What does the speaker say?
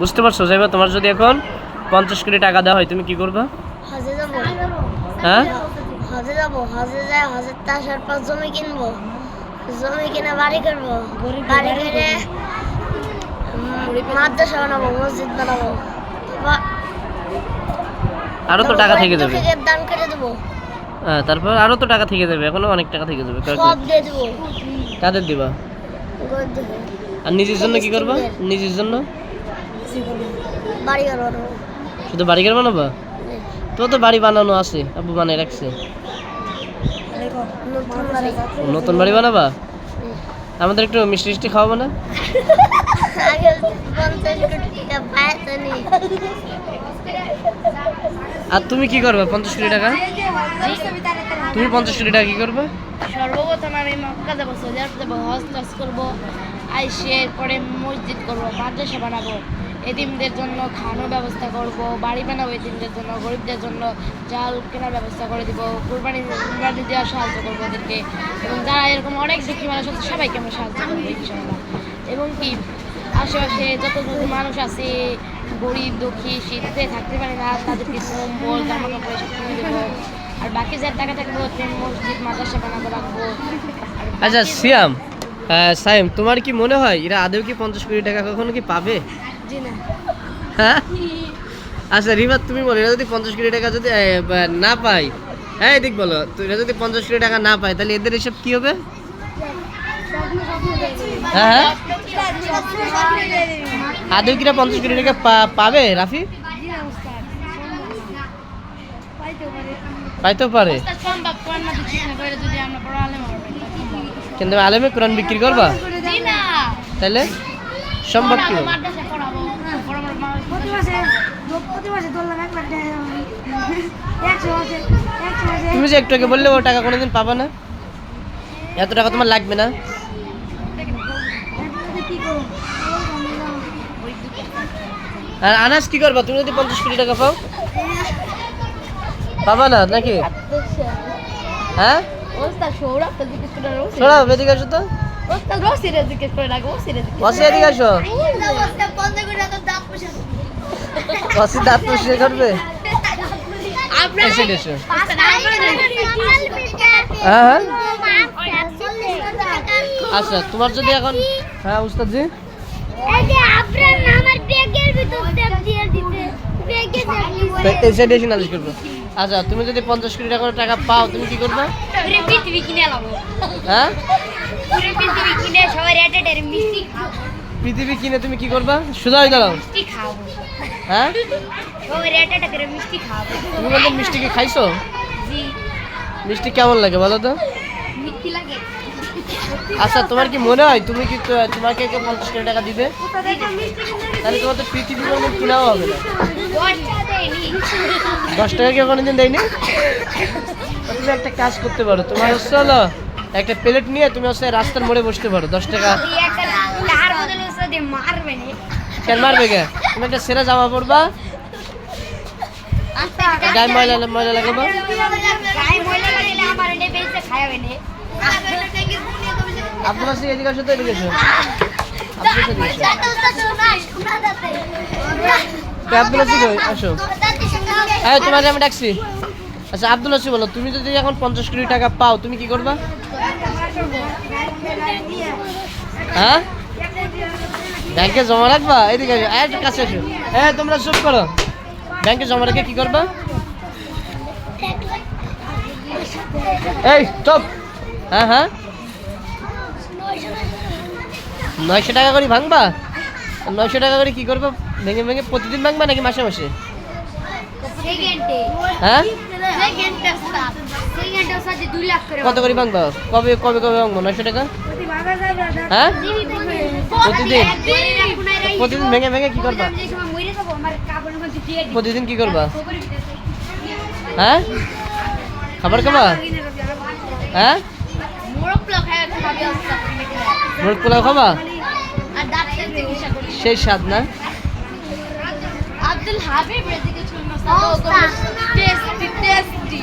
বুঝতে পারছ? যাইবা তোমার যদি এখন পঞ্চাশ কোটি টাকা দেওয়া হয় তুমি কি করবা? হজে যাব। হ্যাঁ? হজে যাব। হজে যায় হজের তা আসার পর জমি কিনবো। জমি কিনে বাড়ি করব। বাড়ি করে মাদ্রাসা বানাবো মসজিদ বানাবো। আরও তো টাকা থেকে যাবে দান করে দেবো। হ্যাঁ তারপর আরও তো টাকা থেকে যাবে এখনও অনেক টাকা থেকে যাবে কয়েক সব দিয়ে দেবো। কাদের দিবা? আর নিজের জন্য কি করবা? নিজের জন্য? বাড়ি বানাবো। শুধু বাড়ি ঘর বানাবা তো তো বাড়ি বানানো আছে আব্বু বানিয়ে রাখছে। নতুন বাড়ি। বানাবা? আমাদের একটু মিষ্টি মিষ্টি খাওয়াবো না? আর তুমি কি করবে পঞ্চাশ কোটি টাকা? তুমি পঞ্চাশ কোটি টাকা কি করবে? সর্বপ্রথম আমি মক্কা যাব সৌদি আরব যাব হজ টজ করব আইসে পরে মসজিদ করব মাদ্রাসা বানাবো। এতিমদের জন্য খাওয়ানোর ব্যবস্থা করব বাড়ি বানাবো এতিমদের জন্য গরিবদের জন্য চাল কেনার ব্যবস্থা করে দিব কোরবানি কোরবানি দেওয়ার সাহায্য করব ওদেরকে। এবং যারা এরকম অনেক দুঃখী মানুষ আছে সবাইকে আমরা সাহায্য করব ইনশাল্লাহ এবং কি আশেপাশে যত যত মানুষ আছে গরিব দুঃখী শীতে থাকতে পারে না তাদেরকে কম্বল জামা কাপড় এসব কিনে দেবো। আর বাকি যার টাকা থাকবে মসজিদ মাদ্রাসা বানাবো রাখব। আচ্ছা সিয়াম সাইম তোমার কি মনে হয় এরা আদৌ কি পঞ্চাশ কোটি টাকা কখনো কি পাবে? হ্যাঁ? আচ্ছা রিমা তুমি বলো এরা যদি পঞ্চাশ কোটি টাকা যদি না পাই হ্যাঁ এদিক বলো এরা যদি পঞ্চাশ কোটি টাকা না পায় তাহলে এদের এসব কি হবে? হ্যাঁ হ্যাঁ? আদৌ কিরা পঞ্চাশ কোটি টাকা পা- পাবে রাফি? পাইতেও পারে। কিন্তু আলেমে কোরআন বিক্রি করবা? তাহলে? সম্ভব কি পড়াবো, হবে? মাদ্রাসা পড়াবো বড় বড় মানুষ প্রতি মাসে প্রতি মাসে ধরলাম এক লাখ টাকা একশো মাসে একশো মাসে তুমি যে একটু আগে বললে ও টাকা কোনোদিন পাবা না এত টাকা তোমার লাগবে না আর আনাজ কি করবা তুমি যদি পঞ্চাশ কোটি টাকা পাও পাবা না নাকি হ্যাঁ শোনাও এদিকে আসো তো ওস্তাদ রসিরে জিজ্ঞেস করে জিজ্ঞেস তো দাঁত পুষিয়ে করবে? হ্যাঁ হ্যাঁ। আচ্ছা তোমার যদি এখন হ্যাঁ উস্তাদ জি আমার ব্যাগের ভিতর টেপ দিয়ে দিতে ব্যাগে তো এই সাইডে এসে করব। আচ্ছা তুমি যদি পঞ্চাশ কোটি টাকা করে টাকা পাও তুমি কি করবে? পৃথিবী কিনে লাবো। হ্যাঁ? পৃথিবী কিনে পৃথিবী তুমি কি করবা? সুদা হয়ে দাঁড়াও। খাব। হ্যাঁ? মিষ্টি খাব তুমি বলতে মিষ্টি কি খাইছো? জি। মিষ্টি কেমন লাগে বলো তো? মিষ্টি লাগে। আচ্ছা তোমার কি মনে হয় তুমি কি তোমাকে কেউ পঞ্চাশ কোটি টাকা দিবে? তাহলে তোমার তো পৃথিবী কোনো কিনাও হবে না। দশ টাকা কেউ কোনোদিন দেয়নি? তুমি একটা কাজ করতে পারো। তোমার হচ্ছে হলো একটা প্লেট নিয়ে তুমি হচ্ছে রাস্তার মোড়ে বসতে পারো দশ টাকা। মারবে কেন মারবে কে? তুমি একটা সেরা জামা পরবা? গায়ে ময়লা ময়লা লাগাবো আব্দুল হাসি এদিকে আসো এদিকে আব্দুল আচ্ছা আব্দুল বলো, তুমি যদি এখন পঞ্চাশ কোটি টাকা পাও, তুমি কি করবা? হ্যাঁ? ব্যাংকে জমা রাখবা? এদিকে এই একটু কাছে আসো। হ্যাঁ তোমরা চুপ করো। ব্যাংকে জমা রেখে কি করবা? এই চুপ। হ্যাঁ হ্যাঁ। নয়শো টাকা করে ভাঙবা? নয়শো টাকা করে কি করবা? ভেঙে ভেঙে প্রতিদিন ভাঙবা নাকি মাসে মাসে? হ্যাঁ? কত করে ভাঙবা? কবে কবে কবে ভাঙবো? নয়শো টাকা? হ্যাঁ প্রতিদিন? প্রতিদিন ভেঙে ভেঙে কি করবা? প্রতিদিন কি করবা? হ্যাঁ? খাবার খাবা? হ্যাঁ? মোরগ পোলাও খাবি? সেই স্বাদ না? Abdul Habib tasty tasty